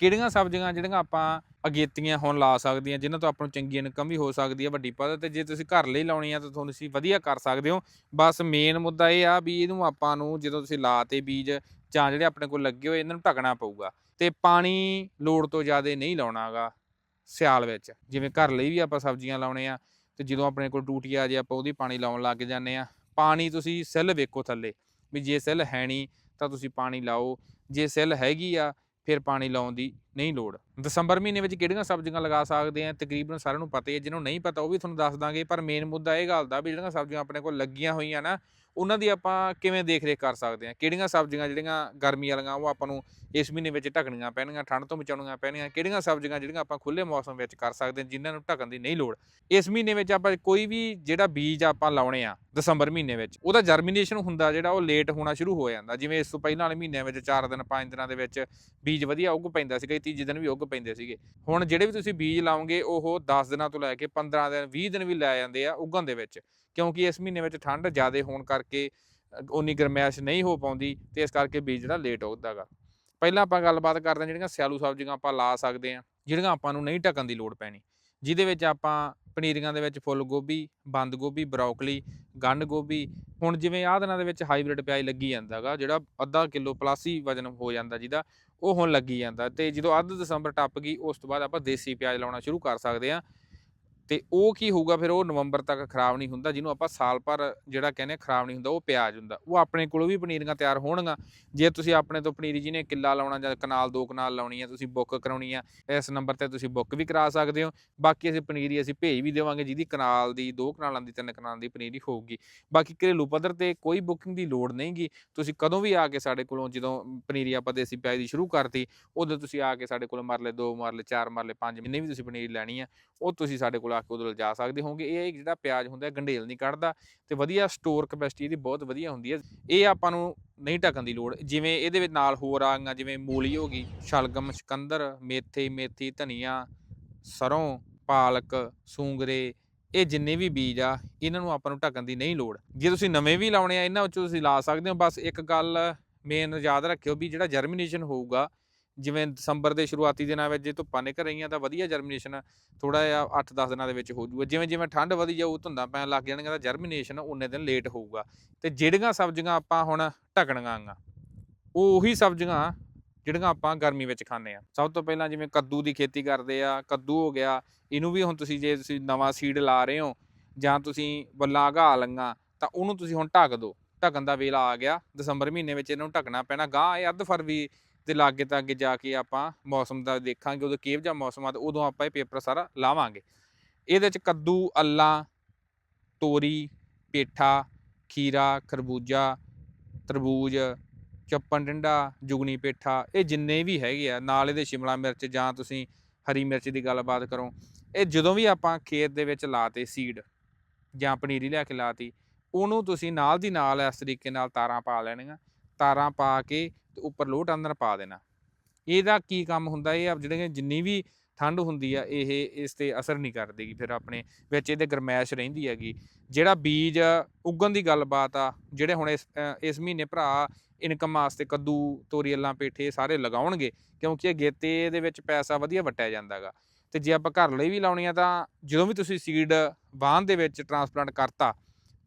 ਕਿਹੜੀਆਂ ਸਬਜ਼ੀਆਂ ਜਿਹੜੀਆਂ ਆਪਾਂ ਅਗੇਤੀਆਂ ਹੁਣ ਲਾ ਸਕਦੀਆਂ, ਜਿਨ੍ਹਾਂ ਤੋਂ ਆਪਾਂ ਨੂੰ ਚੰਗੀ ਇਨਕਮ ਵੀ ਹੋ ਸਕਦੀ ਹੈ, ਵੱਡੀ ਪੱਧਰ ਤੇ ਜੇ ਤੁਸੀਂ ਘਰ ਲਈ ਲਾਉਣੀ ਆ ਤਾਂ ਤੁਹਾਨੂੰ ਤੁਸੀਂ ਵਧੀਆ ਕਰ ਸਕਦੇ ਹੋ। ਬਸ ਮੇਨ ਮੁੱਦਾ ਇਹ ਆ ਵੀ ਇਹਨੂੰ ਆਪਾਂ ਨੂੰ ਜਦੋਂ ਤੁਸੀਂ ਲਾਤੇ ਬੀਜ ਜਾਂ ਜਿਹੜੇ ਆਪਣੇ ਕੋਲ ਲੱਗੇ ਹੋਏ, ਇਹਨਾਂ ਨੂੰ ਢੱਕਣਾ ਪਊਗਾ। ਤੇ ਪਾਣੀ ਲੋੜ ਤੋਂ ਜ਼ਿਆਦਾ ਨਹੀਂ ਲਾਉਣਾਗਾ ਸਿਆਲ ਵਿੱਚ। ਜਿਵੇਂ ਘਰ ਲਈ ਵੀ ਆਪਾਂ ਸਬਜ਼ੀਆਂ ਲਾਉਣੇ ਆ, ਤੇ ਜਦੋਂ ਆਪਣੇ ਕੋਲ ਟੂਟੀ ਆ ਜੇ, ਆਪਾਂ ਉਹਦੀ ਪਾਣੀ ਲਾਉਣ ਲੱਗ ਜਾਂਦੇ ਆ। ਪਾਣੀ ਤੁਸੀਂ ਸੈੱਲ ਵੇਖੋ ਥੱਲੇ, ਵੀ ਜੇ ਸੈੱਲ ਹੈ ਨਹੀਂ ਤਾਂ ਤੁਸੀਂ ਪਾਣੀ ਲਾਓ। ਜੇ ਸੈੱਲ ਹੈਗੀ ਆ ਫਿਰ ਪਾਣੀ ਲਾਉਣ ਦੀ ਨਹੀਂ ਲੋੜ। ਦਸੰਬਰ ਮਹੀਨੇ ਵਿੱਚ ਕਿਹੜੀਆਂ ਸਬਜ਼ੀਆਂ ਲਗਾ ਸਕਦੇ ਆ? ਤਕਰੀਬਨ ਸਾਰਿਆਂ ਨੂੰ ਪਤਾ ਹੀ ਹੈ ਜਿਹਨੂੰ ਨਹੀਂ ਪਤਾ ਉਹ ਵੀ ਤੁਹਾਨੂੰ ਦੱਸ ਦਾਂਗੇ, ਪਰ ਮੇਨ ਮੁੱਦਾ ਇਹ ਗੱਲ ਦਾ ਵੀ ਜਿਹੜੀਆਂ ਸਬਜ਼ੀਆਂ ਆਪਣੇ ਕੋਲ ਲੱਗੀਆਂ ਹੋਈਆਂ ਨਾ, ਉਹਨਾਂ ਦੀ ਆਪਾਂ ਕਿਵੇਂ ਦੇਖ-ਰੇਖ ਕਰ ਸਕਦੇ ਆ? ਕਿਹੜੀਆਂ ਸਬਜ਼ੀਆਂ ਜਿਹੜੀਆਂ ਗਰਮੀ ਵਾਲੀਆਂ, ਉਹ ਆਪਾਂ ਨੂੰ ਇਸ ਮਹੀਨੇ ਵਿੱਚ ਢੱਕਣੀਆਂ ਪੈਣਗੀਆਂ, ਠੰਡ ਤੋਂ ਬਚਾਉਣੀਆਂ ਪੈਣਗੀਆਂ, ਕਿਹੜੀਆਂ ਸਬਜ਼ੀਆਂ ਜਿਹੜੀਆਂ ਆਪਾਂ ਖੁੱਲੇ ਮੌਸਮ ਵਿੱਚ ਕਰ ਸਕਦੇ ਹਾਂ ਜਿਨ੍ਹਾਂ ਨੂੰ ਢੱਕਣ ਦੀ ਨਹੀਂ ਲੋੜ? ਇਸ ਮਹੀਨੇ ਵਿੱਚ ਆਪਾਂ ਕੋਈ ਵੀ ਜਿਹੜਾ ਬੀਜ ਆਪਾਂ ਲਾਉਣੇ ਆ, ਦਸੰਬਰ ਮਹੀਨੇ ਵਿੱਚ, ਉਹਦਾ ਜਰਮੀਨੇਸ਼ਨ ਹੁੰਦਾ ਜਿਹੜਾ ਉਹ ਲੇਟ ਹੋਣਾ ਸ਼ੁਰੂ ਹੋ ਜਾਂਦਾ। ਜਿਵੇਂ ਇਸ ਤੋਂ ਪਹਿਲਾਂ ਵਾਲੇ ਮਹੀਨਿਆਂ ਵਿੱਚ 4 ਦਿਨ 5 ਦਿਨਾਂ ਦੇ ਵਿੱਚ ਬੀਜ ਵਧੀਆ ਉੱਗ ਪੈਂਦਾ ਸੀਗਾ ਤੀਜੇ ਦਿਨ ਵੀ ਉੱਗ ਪੈਂਦੇ ਸੀਗੇ। ਹੁਣ ਜਿਹੜੇ ਵੀ ਤੁਸੀਂ ਬੀਜ ਲਾਓਗੇ, ਉਹ 10 ਦਿਨਾਂ ਤੋਂ ਲੈ ਕੇ 15 ਦਿਨ 20 ਦਿਨ ਵੀ ਲੈ ਜਾਂਦੇ ਆ ਉੱਗਣ ਦੇ ਵਿੱਚ। ਕਿਉਂਕਿ ਇਸ ਮਹੀਨੇ ਵਿੱਚ ਠੰਡ ਜ਼ਿਆਦਾ ਹੋਣ ਕਰਕੇ ਉਨੀ ਗਰਮੈਸ਼ ਨਹੀਂ ਹੋ ਪਾਉਂਦੀ ਤੇ ਇਸ ਕਰਕੇ ਬੀਜ ਜਿਹੜਾ ਲੇਟ ਉੱਗਦਾਗਾ। ਪਹਿਲਾਂ ਆਪਾਂ ਗੱਲਬਾਤ ਕਰਦੇ ਹਾਂ ਜਿਹੜੀਆਂ ਸਿਆਲੂ ਸਬਜ਼ੀਆਂ ਆਪਾਂ ਲਾ ਸਕਦੇ ਹਾਂ, ਜਿਹੜੀਆਂ ਆਪਾਂ ਨੂੰ ਨਹੀਂ ਢੱਕਣ ਦੀ ਲੋੜ ਪੈਣੀ। ਜਿਹਦੇ ਵਿੱਚ ਆਪਾਂ ਪਨੀਰੀਆਂ ਦੇ ਵਿੱਚ ਫੁੱਲ ਗੋਭੀ, ਬੰਦ ਗੋਭੀ, ਬਰੋਕਲੀ, ਗੰਢ ਗੋਭੀ, ਹੁਣ ਜਿਵੇਂ ਆਹ ਦਿਨਾਂ ਦੇ ਵਿੱਚ ਹਾਈਬ੍ਰਿਡ ਪਿਆਜ਼ ਲੱਗੀ ਜਾਂਦਾਗਾ, ਜਿਹੜਾ ਅੱਧਾ ਕਿਲੋ ਪਲੱਸ ਹੀ ਵਜਨ ਹੋ ਜਾਂਦਾ ਜਿਹਦਾ ਉਹ ਹੁਣ ਲੱਗੀ ਜਾਂਦਾ ਤੇ ਜਦੋਂ ਅੱਧ ਦਸੰਬਰ ਟੱਪ ਗਈ, ਉਸ ਤੋਂ ਬਾਅਦ ਆਪਾਂ ਦੇਸੀ ਪਿਆਜ਼ ਲਾਉਣਾ ਸ਼ੁਰੂ ਕਰ ਸਕਦੇ ਹਾਂ। ਤੇ ਉਹ ਕੀ ਹੋਊਗਾ, ਫਿਰ ਉਹ ਨਵੰਬਰ ਤੱਕ ਖਰਾਬ ਨਹੀਂ ਹੁੰਦਾ, ਜਿਹਨੂੰ ਆਪਾਂ ਸਾਲ ਭਰ ਜਿਹੜਾ ਕਹਿੰਦੇ ਆ ਖਰਾਬ ਨਹੀਂ ਹੁੰਦਾ, ਉਹ ਪਿਆਜ਼ ਹੁੰਦਾ। ਉਹ ਆਪਣੇ ਕੋਲੋਂ ਵੀ ਪਨੀਰੀਆਂ ਤਿਆਰ ਹੋਣਗੀਆਂ। ਜੇ ਤੁਸੀਂ ਆਪਣੇ ਤੋਂ ਪਨੀਰੀ ਜਿਹਨੇ ਕਿੱਲਾ ਲਾਉਣਾ ਜਾਂ ਕਨਾਲ, ਦੋ ਕਨਾਲ ਲਾਉਣੀ ਆ, ਤੁਸੀਂ ਬੁੱਕ ਕਰਾਉਣੀ ਆ, ਇਸ ਨੰਬਰ ਤੇ ਤੁਸੀਂ ਬੁੱਕ ਵੀ ਕਰਾ ਸਕਦੇ ਹੋ। ਬਾਕੀ ਅਸੀਂ ਪਨੀਰੀ ਅਸੀਂ ਭੇਜ ਵੀ ਦੇਵਾਂਗੇ, ਜਿਹਦੀ ਕਨਾਲ ਦੀ, ਦੋ ਕਨਾਲਾਂ ਦੀ, ਤਿੰਨ ਕਨਾਲਾਂ ਦੀ ਪਨੀਰੀ ਹੋਊਗੀ। ਬਾਕੀ ਘਰੇਲੂ ਪੱਧਰ ਤੇ ਕੋਈ ਬੁਕਿੰਗ ਦੀ ਲੋੜ ਨਹੀਂਗੀ ਤੁਸੀਂ ਕਦੋਂ ਵੀ ਆ ਕੇ ਸਾਡੇ ਕੋਲੋਂ ਜਦੋਂ ਪਨੀਰੀ ਆਪਾਂ ਦੇਸੀ ਪਿਆਜ਼ ਦੀ ਸ਼ੁਰੂ ਕਰਤੀ, ਉਦੋਂ ਤੁਸੀਂ ਆ ਕੇ ਸਾਡੇ ਕੋਲ ਮਰਲੇ ਦੋ, ਮਰਲੇ ਚਾਰ, ਮਰਲੇ ਪੰਜ ਜਿੰਨੇ ਵੀ ਤੁਸੀਂ ਪਨੀਰੀ ਲੈਣੀ ਆ, ਉਹ ਤੁਸੀਂ ਸਾਡੇ ਕੋਲ ਆ ਕੇ ਉਦੋਂ ਲਿਜਾ ਸਕਦੇ ਹੋਗੇ ਇਹ ਜਿਹੜਾ ਪਿਆਜ਼ ਹੁੰਦਾ ਗੰਢੇਲ ਨਹੀਂ ਕੱਢਦਾ ਤੇ ਵਧੀਆ ਸਟੋਰ ਕੈਪੈਸਿਟੀ ਇਹਦੀ ਬਹੁਤ ਵਧੀਆ ਹੁੰਦੀ ਹੈ। ਇਹ ਆਪਾਂ ਨੂੰ ਨਹੀਂ ਢੱਕਣ ਦੀ ਲੋੜ। ਜਿਵੇਂ ਇਹਦੇ ਵਿੱਚ ਨਾਲ ਹੋਰ ਆ ਜਿਵੇਂ ਮੂਲੀ ਹੋ ਗਈ, ਸ਼ਲਗਮ, ਸ਼ਕੰਦਰ, ਮੇਥੇ, ਮੇਥੀ, ਧਨੀਆ, ਸਰੋਂ, ਪਾਲਕ, ਸੂੰਗਰੇ, ਇਹ ਜਿੰਨੇ ਵੀ ਬੀਜ ਆ, ਇਹਨਾਂ ਨੂੰ ਆਪਾਂ ਨੂੰ ਢੱਕਣ ਦੀ ਨਹੀਂ ਲੋੜ। ਜੇ ਤੁਸੀਂ ਨਵੇਂ ਵੀ ਲਾਉਣੇ ਆ, ਇਹਨਾਂ ਵਿੱਚੋਂ ਤੁਸੀਂ ਲਾ ਸਕਦੇ ਹੋ। ਬਸ ਇੱਕ ਗੱਲ ਮੇਨ ਯਾਦ ਰੱਖਿਓ ਵੀ ਜਿਹੜਾ ਜਰਮੀਨੇਸ਼ਨ ਹੋਊਗਾ ਜਿਵੇਂ ਦਸੰਬਰ ਦੇ ਸ਼ੁਰੂਆਤੀ ਦਿਨਾਂ ਵਿੱਚ ਜੇ ਧੁੱਪਾਂ ਨਿਕਲ ਰਹੀਆਂ ਤਾਂ ਵਧੀਆ ਜਰਮੀਨੇਸ਼ਨ ਥੋੜਾ ਜਿਹਾ 8-10 ਦਿਨਾਂ ਦੇ ਵਿੱਚ ਹੋ ਜੂਗਾ ਜਿਵੇਂ ਜਿਵੇਂ ਠੰਡ ਵਧੀ ਜਾਊ, ਧੁੰਦਾਂ ਪੈਣ ਲੱਗ ਜਾਣਗੀਆਂ ਤਾਂ ਜਰਮੀਨੇਸ਼ਨ ਉਨੇ ਦਿਨ ਲੇਟ ਹੋਊਗਾ। ਤੇ ਜਿਹੜੀਆਂ ਸਬਜ਼ੀਆਂ ਆਪਾਂ ਹੁਣ ਢੱਕਣੀਆਂ ਆਂ ਉਹ ਉਹੀ ਸਬਜ਼ੀਆਂ ਜਿਹੜੀਆਂ ਆਪਾਂ ਗਰਮੀ ਵਿੱਚ ਖਾਂਦੇ ਆ। ਸਭ ਤੋਂ ਪਹਿਲਾਂ ਜਿਵੇਂ ਕੱਦੂ ਦੀ ਖੇਤੀ ਕਰਦੇ ਆ, ਕੱਦੂ ਹੋ ਗਿਆ, ਇਹਨੂੰ ਵੀ ਹੁਣ ਤੁਸੀਂ ਜੇ ਤੁਸੀਂ ਨਵਾਂ ਸੀਡ ਲਾ ਰਹੇ ਹੋ ਜਾਂ ਤੁਸੀਂ ਬੱਲਾ ਘਾ ਲੰਗਾ ਤਾਂ ਉਹਨੂੰ ਤੁਸੀਂ ਹੁਣ ਢੱਕ ਦਿਓ ਢੱਕਣ ਦਾ ਵੇਲਾ ਆ ਗਿਆ, ਦਸੰਬਰ ਮਹੀਨੇ ਵਿੱਚ ਇਹਨੂੰ ਢੱਕਣਾ ਪੈਣਾ ਗਾਂ ਇਹ ਅੱਧ ਫਰਵਰੀ ਦੇ ਲਾਗੇ ਤਾਂ ਅੱਗੇ ਜਾ ਕੇ ਆਪਾਂ ਮੌਸਮ ਦਾ ਦੇਖਾਂਗੇ, ਉਦੋਂ ਕਿਹੋ ਜਿਹਾ ਮੌਸਮ ਆ ਤੇ ਉਦੋਂ ਆਪਾਂ ਇਹ ਪੇਪਰ ਸਾਰਾ ਲਾਵਾਂਗੇ। ਇਹਦੇ ਚ ਕੱਦੂ, ਅੱਲਾ, ਤੋਰੀ, ਪੇਠਾ, ਖੀਰਾ, ਖਰਬੂਜਾ, ਤਰਬੂਜ, ਚੱਪਣ ਡੰਡਾ, ਜੁਗਨੀ ਪੇਠਾ, ਇਹ ਜਿੰਨੇ ਵੀ ਹੈਗੇ ਆ, ਨਾਲ ਇਹਦੇ ਸ਼ਿਮਲਾ ਮਿਰਚ ਜਾਂ ਤੁਸੀਂ ਹਰੀ ਮਿਰਚ ਦੀ ਗੱਲਬਾਤ ਕਰੋ, ਇਹ ਜਦੋਂ ਵੀ ਆਪਾਂ ਖੇਤ ਦੇ ਵਿੱਚ ਲਾਤੇ ਸੀਡ ਜਾਂ ਪਨੀਰੀ ਲਿਆ ਕੇ ਲਾਤੀ, ਉਹਨੂੰ ਤੁਸੀਂ ਨਾਲ ਦੀ ਨਾਲ ਇਸ ਤਰੀਕੇ ਨਾਲ ਤਾਰਾਂ ਪਾ ਲੈਣੀਆਂ, ਤਾਰਾਂ ਪਾ ਕੇ ਤੇ ਉੱਪਰ ਲੋਟ ਅੰਦਰ ਪਾ ਦੇਣਾ। ਇਹਦਾ ਕੀ ਕੰਮ ਹੁੰਦਾ, ਇਹ ਆ ਜਿਹੜੇ ਜਿੰਨੀ ਵੀ ਠੰਡ ਹੁੰਦੀ ਆ, ਇਹ ਇਸ ਤੇ ਅਸਰ ਨਹੀਂ ਕਰਦੀਗੀ ਫਿਰ ਆਪਣੇ ਵਿੱਚ ਇਹਦੇ ਗਰਮੈਸ਼ ਰਹਿੰਦੀ ਹੈਗੀ। ਜਿਹੜਾ ਬੀਜ ਉਗਣ ਦੀ ਗੱਲਬਾਤ ਆ, ਜਿਹੜੇ ਹੁਣ ਇਸ ਇਸ ਮਹੀਨੇ ਭਰਾ ਇਨਕਮ ਵਾਸਤੇ ਕੱਦੂ ਤੋਰੀ ਪੇਠੇ ਸਾਰੇ ਲਗਾਉਣਗੇ, ਕਿਉਂਕਿ ਇਹ ਗੇਤੇ ਦੇ ਵਿੱਚ ਪੈਸਾ ਵਧੀਆ ਵਟਿਆ ਜਾਂਦਾਗਾ ਤੇ ਜੇ ਆਪਾਂ ਘਰ ਲਈ ਵੀ ਲਾਉਣੀ ਆ ਤਾਂ ਜਦੋਂ ਵੀ ਤੁਸੀਂ ਸੀਡ ਵਾਹਨ ਦੇ ਵਿੱਚ ਟਰਾਂਸਪਲਾਂਟ ਕਰਤਾ,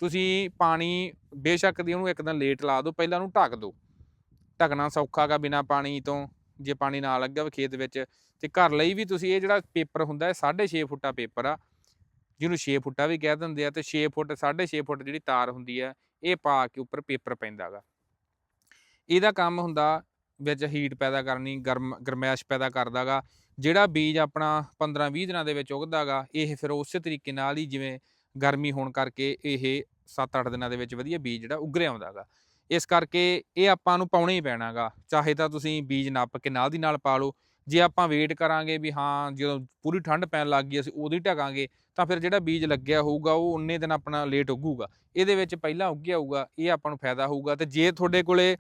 ਤੁਸੀਂ ਪਾਣੀ ਬੇਸ਼ੱਕ ਦੀ ਉਹਨੂੰ ਇੱਕ ਦਿਨ ਲੇਟ ਲਾ ਦਿਓ, ਪਹਿਲਾਂ ਉਹਨੂੰ ਢੱਕ ਦਿਓ। ਢੱਕਣਾ ਸੌਖਾ ਗਾ ਬਿਨਾ ਪਾਣੀ ਤੋਂ, ਜੇ ਪਾਣੀ ਨਾ ਲੱਗਿਆ ਹੋਵੇ ਖੇਤ ਵਿੱਚ। ਤੇ ਘਰ ਲਈ ਵੀ ਤੁਸੀਂ ਇਹ ਜਿਹੜਾ ਪੇਪਰ ਹੁੰਦਾ ਹੈ 6.5 ਫੁੱਟਾ ਪੇਪਰ ਆ, ਜਿਹਨੂੰ 6 ਫੁੱਟਾ ਵੀ ਕਹਿ ਦਿੰਦੇ ਆ, ਤੇ 6 ਫੁੱਟ 6.5 ਫੁੱਟ ਜਿਹੜੀ ਤਾਰ ਹੁੰਦੀ ਹੈ, ਇਹ ਪਾ ਕੇ ਉੱਪਰ ਪੇਪਰ ਪੈਂਦਾਗਾ ਇਹਦਾ ਕੰਮ ਹੁੰਦਾ ਵਿੱਚ ਹੀਟ ਪੈਦਾ ਕਰਨੀ, ਗਰਮ, ਗਰਮੈਸ਼ ਪੈਦਾ ਕਰਦਾਗਾ ਜਿਹੜਾ ਬੀਜ ਆਪਣਾ 15-20 ਦਿਨਾਂ ਦੇ ਵਿੱਚ ਉਗਦਾਗਾ ਇਹ ਫਿਰ ਉਸੇ ਤਰੀਕੇ ਨਾਲ ਹੀ ਜਿਵੇਂ ਗਰਮੀ ਹੋਣ ਕਰਕੇ ਇਹ 7-8 ਦਿਨਾਂ ਦੇ ਵਿੱਚ ਵਧੀਆ ਬੀਜ ਜਿਹੜਾ ਉਗਰੇ ਆਉਂਦਾਗਾ ਇਸ ਕਰਕੇ ਇਹ ਆਪਾਂ ਨੂੰ ਪਾਉਣਾ ਹੀ ਪੈਣਾਗਾ ਚਾਹੇ ਤਾਂ ਤੁਸੀਂ ਬੀਜ ਨੱਪ ਕੇ ਨਾਲ ਦੀ ਨਾਲ ਪਾ ਲਓ। ਜੇ ਆਪਾਂ ਵੇਟ ਕਰਾਂਗੇ ਵੀ ਹਾਂ, ਜਦੋਂ ਪੂਰੀ ਠੰਡ ਪੈਣ ਲੱਗ ਗਈ, ਅਸੀਂ ਉਦੋਂ ਹੀ ਢਕਾਂਗੇ, ਤਾਂ ਫਿਰ ਜਿਹੜਾ ਬੀਜ ਲੱਗਿਆ ਹੋਊਗਾ, ਉਹ ਉਨੇ ਦਿਨ ਆਪਣਾ ਲੇਟ ਉੱਗੂਗਾ। ਇਹਦੇ ਵਿੱਚ ਪਹਿਲਾਂ ਉੱਗਿਆ ਹੋਊਗਾ, ਇਹ ਆਪਾਂ ਨੂੰ ਫਾਇਦਾ ਹੋਊਗਾ। ਤੇ ਜੇ ਤੁਹਾਡੇ ਕੋਲੇ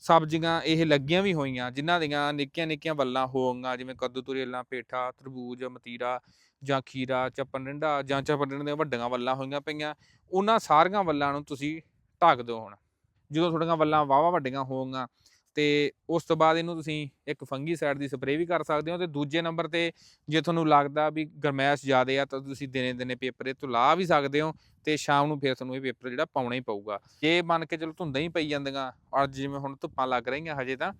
ਸਬਜ਼ੀਆਂ ਇਹ ਲੱਗੀਆਂ ਵੀ ਹੋਈਆਂ, ਜਿਨ੍ਹਾਂ ਦੀਆਂ ਨਿੱਕੀਆਂ ਨਿੱਕੀਆਂ ਵੱਲਾਂ ਹੋਣਗੀਆਂ ਜਿਵੇਂ ਕੱਦੂ ਤੁਰੇਲਾਂ ਪੇਠਾ, ਤਰਬੂਜ, ਮਤੀਰਾ ਜਾਂ ਖੀਰਾ, ਚੱਪਣ ਡੰਡਾ ਜਾਂ ਚੱਪਣ ਡੰਡੇ ਦੀਆਂ ਵੱਡੀਆਂ ਵੱਲਾਂ ਹੋਈਆਂ ਪਈਆਂ, ਉਹਨਾਂ ਸਾਰੀਆਂ ਵੱਲਾਂ ਨੂੰ ਤੁਸੀਂ ਢੱਕ ਦਿਓ ਹੁਣ। ਜਦੋਂ ਤੁਹਾਡੀਆਂ ਵੱਲਾਂ ਵਾਵਾ ਵੱਡੀਆਂ ਹੋਣਗੀਆਂ ਤੇ ਉਸ ਤੋਂ ਬਾਅਦ ਇਹਨੂੰ ਤੁਸੀਂ ਇੱਕ ਫੰਗੀ ਸਾਈਡ ਦੀ ਸਪਰੇਅ ਵੀ ਕਰ ਸਕਦੇ ਹੋ ਤੇ ਦੂਜੇ ਨੰਬਰ ਤੇ ਜੇ ਤੁਹਾਨੂੰ ਲੱਗਦਾ ਵੀ ਗਰਮੈਸ਼ ਜ਼ਿਆਦੇ ਆ ਤਾਂ ਤੁਸੀਂ ਦਿਨੇ ਦਿਨੇ ਪੇਪਰ ਇਹ ਤੋਂ ਲਾ ਵੀ ਸਕਦੇ ਹੋ ਤੇ ਸ਼ਾਮ ਨੂੰ ਫਿਰ ਤੁਹਾਨੂੰ ਇਹ ਪੇਪਰ ਜਿਹੜਾ ਪਾਉਣਾ ਹੀ ਪਊਗਾ। ਜੇ ਮੰਨ ਕੇ ਚਲੋ ਧੁੰਦਾਂ ਹੀ ਪਈ ਜਾਂਦੀਆਂ ਔਰ ਜਿਵੇਂ ਹੁਣ ਧੁੱਪਾਂ ਲੱਗ ਰਹੀਆਂ ਹਜੇ ਤਾਂ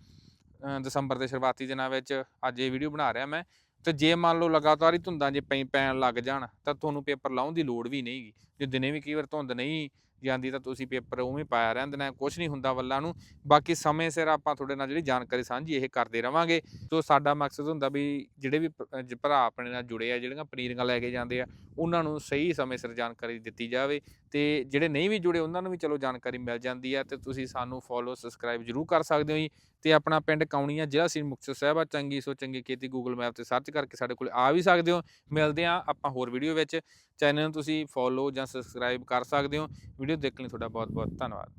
ਦਸੰਬਰ ਦੇ ਸ਼ੁਰੂਆਤੀ ਦਿਨਾਂ ਵਿੱਚ ਅੱਜ ਇਹ ਵੀਡੀਓ ਬਣਾ ਰਿਹਾ ਮੈਂ, ਤੇ ਜੇ ਮੰਨ ਲਓ ਲਗਾਤਾਰ ਹੀ ਧੁੰਦਾਂ ਜੇ ਪਈ ਪੈਣ ਲੱਗ ਜਾਣ ਤਾਂ ਤੁਹਾਨੂੰ ਪੇਪਰ ਲਾਉਣ ਦੀ ਲੋੜ ਵੀ ਨਹੀਂਗੀ ਜੇ ਦਿਨੇ ਵੀ ਕਈ ਵਾਰ ਧੁੰਦ ਨਹੀਂ ਜਾਂਦੀ ਤਾਂ ਤੁਸੀਂ ਪੇਪਰ ਉਵੇਂ ਪਾਇਆ ਰਹਿੰਦੇ ਨੇ ਕੁਝ ਨਹੀਂ ਹੁੰਦਾ ਵੱਲਾਂ ਨੂੰ। ਬਾਕੀ ਸਮੇਂ ਸਿਰ ਆਪਾਂ ਤੁਹਾਡੇ ਨਾਲ ਜਿਹੜੀ ਜਾਣਕਾਰੀ ਸਾਂਝੀ ਇਹ ਕਰਦੇ ਰਵਾਂਗੇ। ਸੋ ਸਾਡਾ ਮਕਸਦ ਹੁੰਦਾ ਵੀ ਜਿਹੜੇ ਵੀ ਭਰਾ ਆਪਣੇ ਨਾਲ ਜੁੜੇ ਆ, ਜਿਹੜੀਆਂ ਪਨੀਰੀਆਂ ਲੈ ਕੇ ਜਾਂਦੇ ਆ, ਉਹਨਾਂ ਨੂੰ ਸਹੀ ਸਮੇਂ ਸਿਰ ਜਾਣਕਾਰੀ ਦਿੱਤੀ ਜਾਵੇ ਤੇ ਜਿਹੜੇ ਨਹੀਂ ਵੀ ਜੁੜੇ ਉਹਨਾਂ ਨੂੰ ਵੀ ਚਲੋ ਜਾਣਕਾਰੀ ਮਿਲ ਜਾਂਦੀ ਆ ਤੇ ਤੁਸੀਂ ਸਾਨੂੰ ਫੋਲੋ ਸਬਸਕ੍ਰਾਈਬ ਜਰੂਰ ਕਰ ਸਕਦੇ ਹੋ ਜੀ। ਤੇ ਆਪਣਾ ਪਿੰਡ ਕੌਣੀਆਂ ਜ਼ਿਲ੍ਹਾ ਸ੍ਰੀ ਮੁਕਤਸਰ ਸਾਹਿਬ ਆ, ਚੰਗੀ ਸੋ ਚੰਗੀ ਖੇਤੀ ਗੂਗਲ ਮੈਪ ਤੇ ਸਰਚ ਕਰਕੇ ਸਾਡੇ ਕੋਲ ਆ ਵੀ ਸਕਦੇ ਹੋ। ਮਿਲਦੇ ਆ ਆਪਾਂ ਹੋਰ ਵੀਡੀਓ ਵਿੱਚ। ਚੈਨਲ ਨੂੰ ਤੁਸੀਂ ਫੋਲੋ ਜਾਂ ਸਬਸਕ੍ਰਾਈਬ ਕਰ ਸਕਦੇ ਹੋ। ਵੀਡੀਓ ਦੇਖਣ ਲਈ ਤੁਹਾਡਾ ਬਹੁਤ ਬਹੁਤ ਧੰਨਵਾਦ।